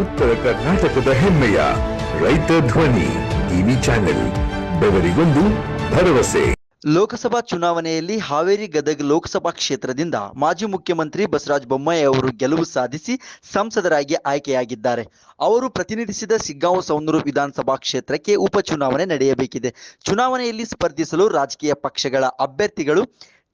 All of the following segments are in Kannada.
ಉತ್ತರ ಕರ್ನಾಟಕದ ಹೆಮ್ಮೆಯ ರೈತ ಧ್ವನಿ ಟಿವಿ ಚಾನೆಲ್, ಬೆವರಿಗೊಂದು ಭರವಸೆ. ಲೋಕಸಭಾ ಚುನಾವಣೆಯಲ್ಲಿ ಹಾವೇರಿ ಗದಗ ಲೋಕಸಭಾ ಕ್ಷೇತ್ರದಿಂದ ಮಾಜಿ ಮುಖ್ಯಮಂತ್ರಿ ಬಸವರಾಜ ಬೊಮ್ಮಾಯಿ ಅವರು ಗೆಲುವು ಸಾಧಿಸಿ ಸಂಸದರಾಗಿ ಆಯ್ಕೆಯಾಗಿದ್ದಾರೆ. ಅವರು ಪ್ರತಿನಿಧಿಸಿದ ಸಿಗ್ಗಾಂವ ಸೌಂದೂರು ವಿಧಾನಸಭಾ ಕ್ಷೇತ್ರಕ್ಕೆ ಉಪಚುನಾವಣೆ ನಡೆಯಬೇಕಿದೆ. ಚುನಾವಣೆಯಲ್ಲಿ ಸ್ಪರ್ಧಿಸಲು ರಾಜಕೀಯ ಪಕ್ಷಗಳ ಅಭ್ಯರ್ಥಿಗಳು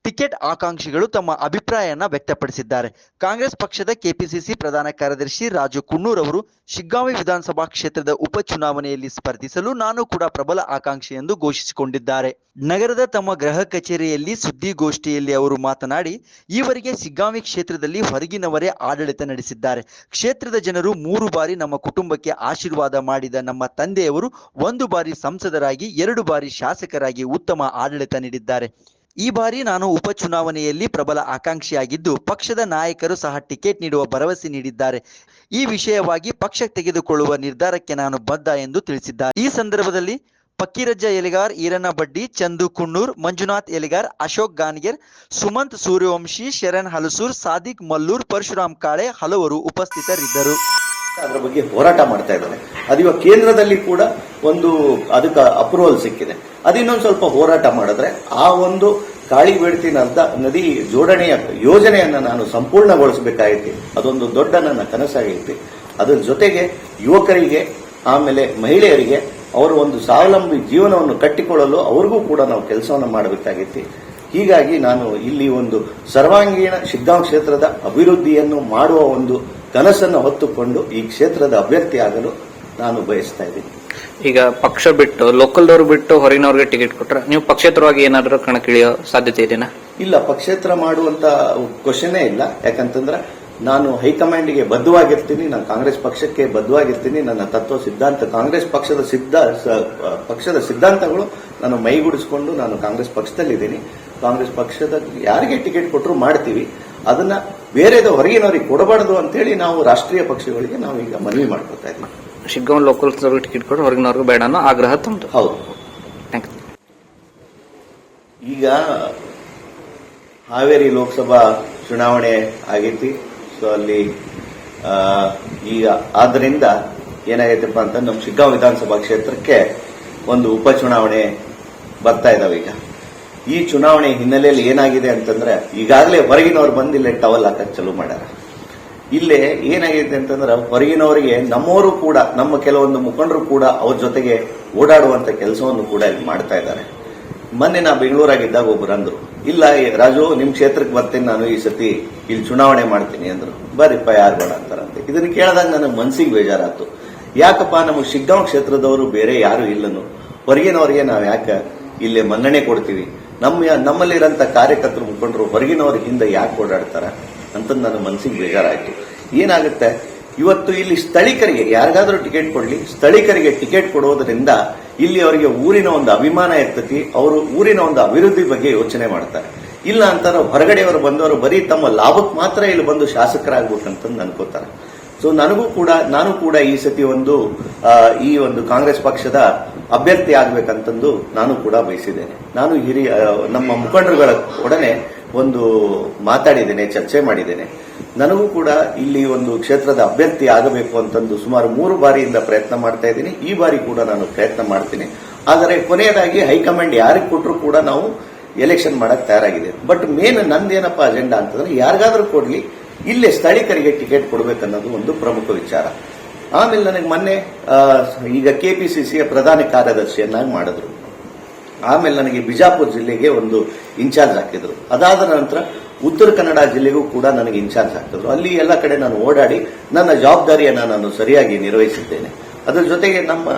ಟಿಕೆಟ್ ಆಕಾಂಕ್ಷಿಗಳು ತಮ್ಮ ಅಭಿಪ್ರಾಯನ ವ್ಯಕ್ತಪಡಿಸಿದ್ದಾರೆ. ಕಾಂಗ್ರೆಸ್ ಪಕ್ಷದ ಕೆಪಿಸಿಸಿ ಪ್ರಧಾನ ಕಾರ್ಯದರ್ಶಿ ರಾಜು ಕುನ್ನೂರ್ ಅವರು, ಶಿಗ್ಗಾಂವಿ ವಿಧಾನಸಭಾ ಕ್ಷೇತ್ರದ ಉಪಚುನಾವಣೆಯಲ್ಲಿ ಸ್ಪರ್ಧಿಸಲು ನಾನು ಕೂಡ ಪ್ರಬಲ ಆಕಾಂಕ್ಷಿ ಎಂದು ಘೋಷಿಸಿಕೊಂಡಿದ್ದಾರೆ. ನಗರದ ತಮ್ಮ ಗೃಹ ಕಚೇರಿಯಲ್ಲಿ ಸುದ್ದಿಗೋಷ್ಠಿಯಲ್ಲಿ ಅವರು ಮಾತನಾಡಿ, ಈವರೆಗೆ ಸಿಗ್ಗಾಂವಿ ಕ್ಷೇತ್ರದಲ್ಲಿ ಹೊರಗಿನವರೇ ಆಡಳಿತ ನಡೆಸಿದ್ದಾರೆ. ಕ್ಷೇತ್ರದ ಜನರು ಮೂರು ಬಾರಿ ನಮ್ಮ ಕುಟುಂಬಕ್ಕೆ ಆಶೀರ್ವಾದ ಮಾಡಿದ ನಮ್ಮ ತಂದೆಯವರು ಒಂದು ಬಾರಿ ಸಂಸದರಾಗಿ, ಎರಡು ಬಾರಿ ಶಾಸಕರಾಗಿ ಉತ್ತಮ ಆಡಳಿತ ನೀಡಿದ್ದಾರೆ. ಈ ಬಾರಿ ನಾನು ಉಪಚುನಾವಣೆಯಲ್ಲಿ ಪ್ರಬಲ ಆಕಾಂಕ್ಷಿಯಾಗಿದ್ದು ಪಕ್ಷದ ನಾಯಕರು ಸಹ ಟಿಕೆಟ್ ನೀಡುವ ಭರವಸೆ ನೀಡಿದ್ದಾರೆ. ಈ ವಿಷಯವಾಗಿ ಪಕ್ಷ ತೆಗೆದುಕೊಳ್ಳುವ ನಿರ್ಧಾರಕ್ಕೆ ನಾನು ಬದ್ಧ ಎಂದು ತಿಳಿಸಿದ್ದಾರೆ. ಈ ಸಂದರ್ಭದಲ್ಲಿ ಪಕ್ಕೀರಜ್ಜ ಎಲಿಗಾರ್ ಈರಣ್ಣ ಬಡ್ಡಿ, ಚಂದು ಕುಣ್ಣೂರ್, ಮಂಜುನಾಥ್ ಎಲಿಗಾರ್ ಅಶೋಕ್ ಗಾನ್ಗೇರ್, ಸುಮಂತ್ ಸೂರ್ಯವಂಶಿ, ಶರಣ್ ಹಲಸೂರ್, ಸಾದಿಕ್ ಮಲ್ಲೂರ್, ಪರಶುರಾಮ್ ಕಾಳೆ ಹಲವರು ಉಪಸ್ಥಿತರಿದ್ದರು. ಅದರ ಬಗ್ಗೆ ಹೋರಾಟ ಮಾಡ್ತಾ ಇದ್ದಾರೆ. ಅದು ಕೇಂದ್ರದಲ್ಲಿ ಕೂಡ ಒಂದು ಅದಕ್ಕೆ ಅಪ್ರೂವಲ್ ಸಿಕ್ಕಿದೆ. ಅದಿನ್ನೊಂದು ಸ್ವಲ್ಪ ಹೋರಾಟ ಮಾಡಿದ್ರೆ ಆ ಒಂದು ಕಾಳಿ ಅರ್ಧ ನದಿ ಜೋಡಣೆಯ ಯೋಜನೆಯನ್ನ ನಾನು ಸಂಪೂರ್ಣಗೊಳಿಸಬೇಕಾಯಿತು ಅದೊಂದು ದೊಡ್ಡ ನನ್ನ ಕನಸಾಗೈತಿ. ಅದರ ಜೊತೆಗೆ ಯುವಕರಿಗೆ, ಆಮೇಲೆ ಮಹಿಳೆಯರಿಗೆ ಅವರು ಒಂದು ಸ್ವಾವಲಂಬಿ ಜೀವನವನ್ನು ಕಟ್ಟಿಕೊಳ್ಳಲು ಅವ್ರಿಗೂ ಕೂಡ ನಾವು ಕೆಲಸವನ್ನು ಮಾಡಬೇಕಾಗಿತ್ತು ಹೀಗಾಗಿ ನಾನು ಇಲ್ಲಿ ಒಂದು ಸರ್ವಾಂಗೀಣ ಶಿಗ್ಗಾಂವ್ ಕ್ಷೇತ್ರದ ಅಭಿವೃದ್ಧಿಯನ್ನು ಮಾಡುವ ಒಂದು ಕನಸನ್ನು ಹೊತ್ತುಕೊಂಡು ಈ ಕ್ಷೇತ್ರದ ಅಭ್ಯರ್ಥಿಯಾಗಲು ನಾನು ಬಯಸ್ತಾ ಇದ್ದೀನಿ. ಈಗ ಪಕ್ಷ ಬಿಟ್ಟು, ಲೋಕಲ್ದವ್ರು ಬಿಟ್ಟು ಹೊರಗಿನವ್ರಿಗೆ ಟಿಕೆಟ್ ಕೊಟ್ರೆ ನೀವು ಪಕ್ಷೇತರವಾಗಿ ಏನಾದರೂ ಕಣಕ್ಕಿಳಿಯೋ ಸಾಧ್ಯತೆ ಇದೆಯಾ ಇಲ್ಲ, ಪಕ್ಷೇತರ ಮಾಡುವಂತ ಕ್ವಶನೇ ಇಲ್ಲ. ಯಾಕಂತಂದ್ರೆ ನಾನು ಹೈಕಮಾಂಡ್ಗೆ ಬದ್ಧವಾಗಿರ್ತೀನಿ, ನಾನು ಕಾಂಗ್ರೆಸ್ ಪಕ್ಷಕ್ಕೆ ಬದ್ಧವಾಗಿರ್ತೀನಿ, ನನ್ನ ತತ್ವ ಸಿದ್ಧಾಂತ, ಕಾಂಗ್ರೆಸ್ ಪಕ್ಷದ ಸಿದ್ಧ ಪಕ್ಷದ ಸಿದ್ಧಾಂತಗಳು ನಾನು ಮೈಗೂಡಿಸಿಕೊಂಡು ನಾನು ಕಾಂಗ್ರೆಸ್ ಪಕ್ಷದಲ್ಲಿದ್ದೀನಿ. ಕಾಂಗ್ರೆಸ್ ಪಕ್ಷದ ಯಾರಿಗೆ ಟಿಕೆಟ್ ಕೊಟ್ಟರು ಮಾಡ್ತೀವಿ. ಅದನ್ನ ಬೇರೆದ ಹೊರಗಿನವರಿಗೆ ಕೊಡಬಾರದು ಅಂತೇಳಿ ನಾವು ರಾಷ್ಟ್ರೀಯ ಪಕ್ಷಗಳಿಗೆ ನಾವು ಈಗ ಮನವಿ ಮಾಡ್ಕೊತಾ ಇದ್ದೀವಿ. ಶಿಗ್ಗಾಂವ್ ಲೋಕಲ್ ಟಿಕೆಟ್ ಕೊಟ್ಟು ಹೊರಗಿನವ್ರಿಗೆ ಬೇಡ ಅನ್ನೋ ಆಗ್ರಹ ತಮ್ಮದು ಹೌದು. ಥ್ಯಾಂಕ್ ಈಗ ಹಾವೇರಿ ಲೋಕಸಭಾ ಚುನಾವಣೆ ಆಗೈತಿ. ಸೊ ಅಲ್ಲಿ ಈಗ ಆದ್ದರಿಂದ ಏನಾಗೈತಪ್ಪ ಅಂತ ನಮ್ಮ ಶಿಗ್ಗಾಂವ್ ವಿಧಾನಸಭಾ ಕ್ಷೇತ್ರಕ್ಕೆ ಒಂದು ಉಪಚುನಾವಣೆ ಬರ್ತಾ ಇದಾವೆ ಈಗ. ಈ ಚುನಾವಣೆ ಹಿನ್ನೆಲೆಯಲ್ಲಿ ಏನಾಗಿದೆ ಅಂತಂದ್ರೆ ಈಗಾಗಲೇ ಹೊರಗಿನವ್ರು ಬಂದು ಇಲ್ಲೇ ಟವಲ್ ಹಾಕಕ್ಕೆ ಚಾಲೂ ಮಾಡ್ಯಾರ. ಇಲ್ಲೇ ಏನಾಗಿದೆ ಅಂತಂದ್ರೆ ಹೊರಗಿನವರಿಗೆ ನಮ್ಮವರು ಕೂಡ, ನಮ್ಮ ಕೆಲವೊಂದು ಮುಖಂಡರು ಕೂಡ ಅವ್ರ ಜೊತೆಗೆ ಓಡಾಡುವಂತ ಕೆಲಸವನ್ನು ಕೂಡ ಇಲ್ಲಿ ಮಾಡ್ತಾ ಇದ್ದಾರೆ. ಮೊನ್ನೆ ನಾ ಬೆಂಗಳೂರಾಗಿದ್ದಾಗ ಒಬ್ರು ಅಂದ್ರು, ಇಲ್ಲ ರಾಜು, ನಿಮ್ ಕ್ಷೇತ್ರಕ್ಕೆ ಬರ್ತೀನಿ ನಾನು ಈ ಸತಿ ಇಲ್ಲಿ ಚುನಾವಣೆ ಮಾಡ್ತೀನಿ ಅಂದ್ರು. ಬರೀಪ್ಪ ಯಾರು ಬೇಡ ಅಂತಾರಂತೆ. ಇದನ್ನ ಕೇಳಿದಾಗ ನನ್ನ ಮನ್ಸಿಗೆ ಬೇಜಾರಾತು ಯಾಕಪ್ಪ ನಮ್ಮ ಶಿಗ್ಗಾಂವ್ ಕ್ಷೇತ್ರದವರು ಬೇರೆ ಯಾರು ಇಲ್ಲನು. ಹೊರಗಿನವರಿಗೆ ನಾವು ಯಾಕೆ ಇಲ್ಲಿ ಮನ್ನಣೆ ಕೊಡ್ತೀವಿ? ನಮ್ಮ ನಮ್ಮಲ್ಲಿರಂತ ಕಾರ್ಯಕರ್ತರು, ಮುಖಂಡರು ಹೊರಗಿನವ್ರ ಹಿಂದೆ ಯಾಕೆ ಓಡಾಡ್ತಾರ? ಅಂತ ನನ್ನ ಮನಸ್ಸಿಗೆ ಬೇಜಾರಾಯಿತು. ಏನಾಗುತ್ತೆ? ಇವತ್ತು ಇಲ್ಲಿ ಸ್ಥಳೀಕರಿಗೆ, ಯಾರಿಗಾದರೂ ಟಿಕೆಟ್ ಕೊಡಲಿ, ಸ್ಥಳೀಕರಿಗೆ ಟಿಕೆಟ್ ಕೊಡೋದರಿಂದ ಇಲ್ಲಿ ಅವರಿಗೆ ಊರಿನ ಒಂದು ಅಭಿಮಾನ ಇರ್ತತಿ, ಅವರು ಊರಿನ ಒಂದು ಅಭಿವೃದ್ಧಿ ಬಗ್ಗೆ ಯೋಚನೆ ಮಾಡ್ತಾರೆ. ಇಲ್ಲ ಅಂತಾರೆ ಹೊರಗಡೆಯವರು ಬಂದವರು ಬರೀ ತಮ್ಮ ಲಾಭಕ್ಕೆ ಮಾತ್ರ ಇಲ್ಲಿ ಬಂದು ಶಾಸಕರಾಗಬೇಕಂತಂದು ಅನ್ಕೋತಾರೆ ಸೊ ನನಗೂ ಕೂಡ, ನಾನು ಕೂಡ ಈ ಸತಿ ಒಂದು ಈ ಒಂದು ಕಾಂಗ್ರೆಸ್ ಪಕ್ಷದ ಅಭ್ಯರ್ಥಿ ಆಗ್ಬೇಕಂತಂದು ನಾನು ಕೂಡ ಬಯಸಿದ್ದೇನೆ. ನಾನು ಹಿರಿಯ, ನಮ್ಮ ಮುಖಂಡರುಗಳ ಒಡನೆ ಒಂದು ಮಾತಾಡಿದ್ದೇನೆ, ಚರ್ಚೆ ಮಾಡಿದ್ದೇನೆ. ನನಗೂ ಕೂಡ ಇಲ್ಲಿ ಒಂದು ಕ್ಷೇತ್ರದ ಅಭ್ಯರ್ಥಿ ಆಗಬೇಕು ಅಂತಂದು ಸುಮಾರು ಮೂರು ಬಾರಿಯಿಂದ ಪ್ರಯತ್ನ ಮಾಡ್ತಾ ಇದ್ದೀನಿ. ಈ ಬಾರಿ ಕೂಡ ನಾನು ಪ್ರಯತ್ನ ಮಾಡ್ತೀನಿ. ಆದರೆ ಕೊನೆಯದಾಗಿ ಹೈಕಮಾಂಡ್ ಯಾರಿಗೆ ಕೊಟ್ಟರು ಕೂಡ ನಾವು ಎಲೆಕ್ಷನ್ ಮಾಡಕ್ ತಯಾರಾಗಿದೆ. ಬಟ್ ಮೇನ್ ನಂದೇನಪ್ಪ ಅಜೆಂಡಾ ಅಂತಂದ್ರೆ ಯಾರಿಗಾದ್ರೂ ಕೊಡ್ಲಿ, ಇಲ್ಲೇ ಸ್ಥಳೀಕರಿಗೆ ಟಿಕೆಟ್ ಕೊಡಬೇಕನ್ನೋದು ಒಂದು ಪ್ರಮುಖ ವಿಚಾರ. ಆಮೇಲೆ ನನಗೆ ಮೊನ್ನೆ ಈಗ ಕೆಪಿಸಿಸಿಯ ಪ್ರಧಾನ ಕಾರ್ಯದರ್ಶಿಯನ್ನಾಗಿ ಮಾಡಿದ್ರು. ಆಮೇಲೆ ನನಗೆ ಬಿಜಾಪುರ ಜಿಲ್ಲೆಗೆ ಒಂದು ಇನ್ಚಾರ್ಜ್ ಹಾಕಿದ್ರು. ಅದಾದ ನಂತರ ಉತ್ತರ ಕನ್ನಡ ಜಿಲ್ಲೆಗೂ ಕೂಡ ನನಗೆ ಇನ್ಚಾರ್ಜ್ ಹಾಕಿದ್ರು. ಅಲ್ಲಿ ಎಲ್ಲ ಕಡೆ ನಾನು ಓಡಾಡಿ ನನ್ನ ಜವಾಬ್ದಾರಿಯನ್ನು ನಾನು ಸರಿಯಾಗಿ ನಿರ್ವಹಿಸಿದ್ದೇನೆ. ಅದರ ಜೊತೆಗೆ ನಮ್ಮ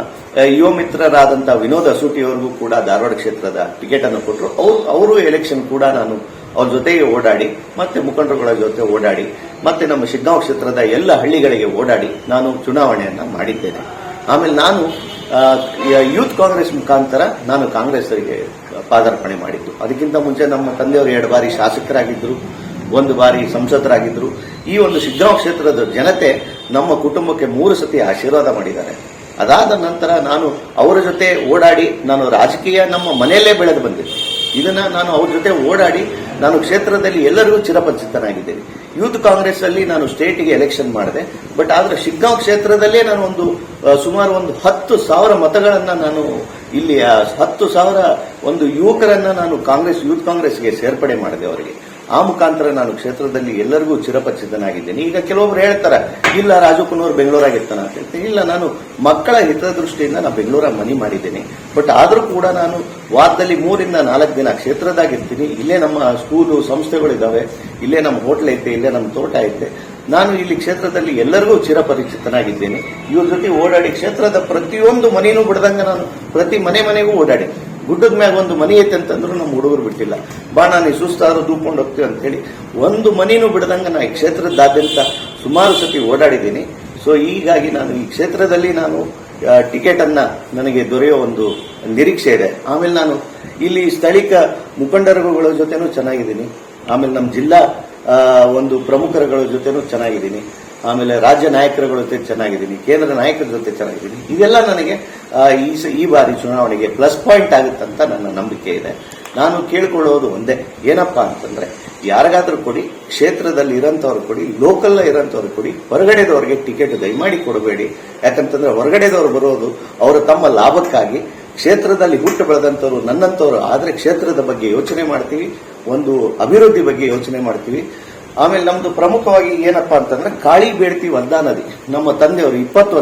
ಯುವ ಮಿತ್ರರಾದಂತಹ ವಿನೋದ್ ಅಸೂಟಿಯವರಿಗೂ ಕೂಡ ಧಾರವಾಡ ಕ್ಷೇತ್ರದ ಟಿಕೆಟ್ ಅನ್ನು ಕೊಟ್ಟರು ಅವರು ಅವರು ಎಲೆಕ್ಷನ್ ಕೂಡ ನಾನು ಅವ್ರ ಜೊತೆಗೆ ಓಡಾಡಿ, ಮತ್ತೆ ಮುಖಂಡರುಗಳ ಜೊತೆ ಓಡಾಡಿ, ಮತ್ತೆ ನಮ್ಮ ಶಿಗ್ಗಾಂವ್ ಕ್ಷೇತ್ರದ ಎಲ್ಲ ಹಳ್ಳಿಗಳಿಗೆ ಓಡಾಡಿ ನಾನು ಚುನಾವಣೆಯನ್ನು ಮಾಡಿದ್ದೇನೆ. ಆಮೇಲೆ ನಾನು ಯೂತ್ ಕಾಂಗ್ರೆಸ್ ಮುಖಾಂತರ ನಾನು ಕಾಂಗ್ರೆಸ್ಗೆ ಪಾದಾರ್ಪಣೆ ಮಾಡಿದ್ದು. ಅದಕ್ಕಿಂತ ಮುಂಚೆ ನಮ್ಮ ತಂದೆಯವರು ಎರಡು ಬಾರಿ ಶಾಸಕರಾಗಿದ್ದರು, ಒಂದು ಬಾರಿ ಸಂಸದರಾಗಿದ್ದರು. ಈ ಒಂದು ಶಿಗ್ಗಾಂವ್ ಕ್ಷೇತ್ರದ ಜನತೆ ನಮ್ಮ ಕುಟುಂಬಕ್ಕೆ ಮೂರು ಸತಿ ಆಶೀರ್ವಾದ ಮಾಡಿದ್ದಾರೆ. ಅದಾದ ನಂತರ ನಾನು ಅವರ ಜೊತೆ ಓಡಾಡಿ ನಾನು ರಾಜಕೀಯ ನಮ್ಮ ಮನೆಯಲ್ಲೇ ಬೆಳೆದು ಬಂದಿದ್ದೆ. ಇದನ್ನ ನಾನು ಅವ್ರ ಜೊತೆ ಓಡಾಡಿ ನಾನು ಕ್ಷೇತ್ರದಲ್ಲಿ ಎಲ್ಲರಿಗೂ ಚಿರಪರಿಚಿತನಾಗಿದ್ದೇನೆ. ಯೂತ್ ಕಾಂಗ್ರೆಸ್ ಅಲ್ಲಿ ನಾನು ಸ್ಟೇಟ್ಗೆ ಎಲೆಕ್ಷನ್ ಮಾಡಿದೆ. ಬಟ್ ಆದ್ರೆ ಶಿಗ್ಗಾಂವ್ ಕ್ಷೇತ್ರದಲ್ಲೇ ನಾನು ಒಂದು ಸುಮಾರು ಒಂದು ಹತ್ತು ಸಾವಿರ ಮತಗಳನ್ನ ನಾನು ಇಲ್ಲಿ ಹತ್ತು ಸಾವಿರ ಒಂದು ಯುವಕರನ್ನ ನಾನು ಕಾಂಗ್ರೆಸ್, ಯೂತ್ ಕಾಂಗ್ರೆಸ್ಗೆ ಸೇರ್ಪಡೆ ಮಾಡಿದೆ ಅವರಿಗೆ. ಆ ಮುಖಾಂತರ ನಾನು ಕ್ಷೇತ್ರದಲ್ಲಿ ಎಲ್ಲರಿಗೂ ಚಿರಪರಿಚಿತನಾಗಿದ್ದೇನೆ. ಈಗ ಕೆಲವೊಬ್ರು ಹೇಳ್ತಾರೆ, ಇಲ್ಲ ರಾಜು ಬೆಂಗಳೂರಾಗಿರ್ತಾನೆ ಬೆಂಗಳೂರಾಗಿರ್ತಾನ ಅಂತ ಹೇಳ್ತೀನಿ ಇಲ್ಲ, ನಾನು ಮಕ್ಕಳ ಹಿತದೃಷ್ಟಿಯಿಂದ ನಾನು ಬೆಂಗಳೂರಾಗ ಮನಿ ಮಾಡಿದ್ದೇನೆ. ಬಟ್ ಆದರೂ ಕೂಡ ನಾನು ವಾರದಲ್ಲಿ ಮೂರಿಂದ ನಾಲ್ಕು ದಿನ ಕ್ಷೇತ್ರದಾಗಿರ್ತೀನಿ. ಇಲ್ಲೇ ನಮ್ಮ ಸ್ಕೂಲು ಸಂಸ್ಥೆಗಳಿದ್ದಾವೆ, ಇಲ್ಲೇ ನಮ್ಮ ಹೋಟ್ಲ್ ಐತೆ, ಇಲ್ಲೇ ನಮ್ಮ ತೋಟ ಐತೆ. ನಾನು ಇಲ್ಲಿ ಕ್ಷೇತ್ರದಲ್ಲಿ ಎಲ್ಲರಿಗೂ ಚಿರಪರಿಚಿತನಾಗಿದ್ದೇನೆ. ಇವ್ರ ಜೊತೆ ಓಡಾಡಿ ಕ್ಷೇತ್ರದ ಪ್ರತಿಯೊಂದು ಮನೆಯೂ ಬಿಡದಂಗ ನಾನು ಪ್ರತಿ ಮನೆ ಮನೆಗೂ ಓಡಾಡಿ ಗುಡ್ಡದ ಮ್ಯಾಗ ಒಂದು ಮನಿ ಐತೆ ಅಂತಂದ್ರು ನಮ್ಮ ಹುಡುಗರು ಬಿಟ್ಟಿಲ್ಲ. ಬಾ ನಾನು ಸುಸ್ತಾದ್ರು ದೂಕೊಂಡು ಹೋಗ್ತೀವಿ ಅಂತ ಹೇಳಿ ಒಂದು ಮನಿನೂ ಬಿಡದಂಗೆ ನಾ ಈ ಕ್ಷೇತ್ರದಾದ್ಯಂತ ಸುಮಾರು ಸತಿ ಓಡಾಡಿದ್ದೀನಿ. ಸೊ ಹೀಗಾಗಿ ನಾನು ಈ ಕ್ಷೇತ್ರದಲ್ಲಿ ನಾನು ಟಿಕೆಟನ್ನು ನನಗೆ ದೊರೆಯೋ ಒಂದು ನಿರೀಕ್ಷೆ ಇದೆ. ಆಮೇಲೆ ನಾನು ಇಲ್ಲಿ ಸ್ಥಳೀಯ ಮುಖಂಡರುಗಳ ಜೊತೆನೂ ಚೆನ್ನಾಗಿದ್ದೀನಿ. ಆಮೇಲೆ ನಮ್ಮ ಜಿಲ್ಲಾ ಒಂದು ಪ್ರಮುಖರುಗಳ ಜೊತೆನೂ ಚೆನ್ನಾಗಿದ್ದೀನಿ. ಆಮೇಲೆ ರಾಜ್ಯ ನಾಯಕರ ಜೊತೆ ಚೆನ್ನಾಗಿದ್ದೀನಿ, ಕೇಂದ್ರ ನಾಯಕರ ಜೊತೆ ಚೆನ್ನಾಗಿದ್ದೀನಿ. ಇವೆಲ್ಲ ನನಗೆ ಈ ಈ ಬಾರಿ ಚುನಾವಣೆಗೆ ಪ್ಲಸ್ ಪಾಯಿಂಟ್ ಆಗುತ್ತಂತ ನನ್ನ ನಂಬಿಕೆ ಇದೆ. ನಾನು ಕೇಳ್ಕೊಳ್ಳೋದು ಒಂದೇ, ಏನಪ್ಪ ಅಂತಂದ್ರೆ, ಯಾರಿಗಾದ್ರೂ ಕೊಡಿ, ಕ್ಷೇತ್ರದಲ್ಲಿ ಇರೋಂಥವ್ರು ಕೊಡಿ ಲೋಕಲ್ ಇರೋಂಥವ್ರು ಕೊಡಿ, ಹೊರಗಡೆದವ್ರಿಗೆ ಟಿಕೆಟ್ ದಯಮಾಡಿ ಕೊಡಬೇಡಿ. ಯಾಕಂತಂದ್ರೆ ಹೊರಗಡೆದವ್ರು ಬರೋದು ಅವರು ತಮ್ಮ ಲಾಭಕ್ಕಾಗಿ. ಕ್ಷೇತ್ರದಲ್ಲಿ ಹುಟ್ಟು ಬೆಳೆದಂಥವ್ರು ನನ್ನಂಥವ್ರು, ಆದರೆ ಕ್ಷೇತ್ರದ ಬಗ್ಗೆ ಯೋಚನೆ ಮಾಡ್ತೀವಿ, ಒಂದು ಅಭಿವೃದ್ಧಿ ಬಗ್ಗೆ ಯೋಚನೆ ಮಾಡ್ತೀವಿ. ಆಮೇಲೆ ನಮ್ದು ಪ್ರಮುಖವಾಗಿ ಏನಪ್ಪಾ ಅಂತಂದ್ರೆ ಕಾಳಿ ಬೇಡ್ತಿ ವದ್ದಾ ನದಿ ನಮ್ಮ ತಂದೆಯವರು ಇಪ್ಪತ್ತು ವರ್ಷ